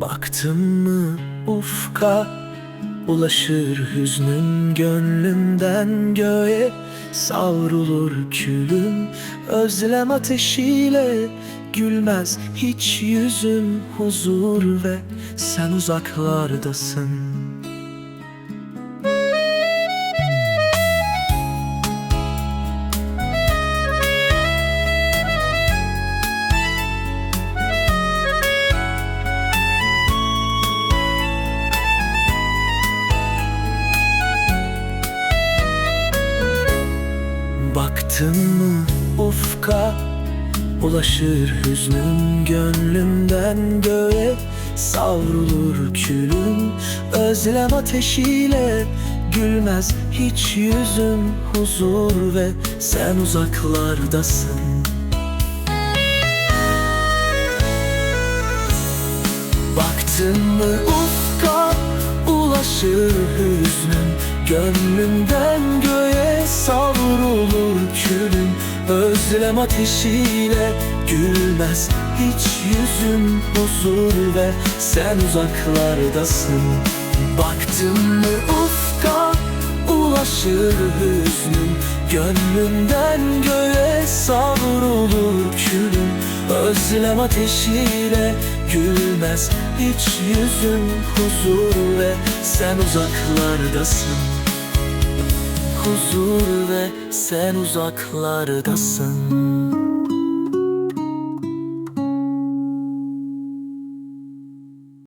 Baktım mı ufka? Ulaşır hüznün gönlümden göğe. Savrulur külüm özlem ateşiyle. Gülmez hiç yüzüm huzur ve sen uzaklardasın Baktın mı ufka? Ulaşır hüznüm gönlümden göğe. Savrulur külüm özlem ateşiyle. Gülmez hiç yüzüm huzur ve sen uzaklardasın. Baktın mı ufka? Ulaşır hüznün Gönlümden göğe Özlem ateşiyle gülmez. Hiç yüzüm huzur ve sen uzaklardasın. Baktın mı ufka ulaşır hüznün Gönlümden göğe savrulur külün Özlem ateşiyle gülmez. Hiç yüzüm huzur ve sen uzaklardasın Huzur ve sen uzaklardasın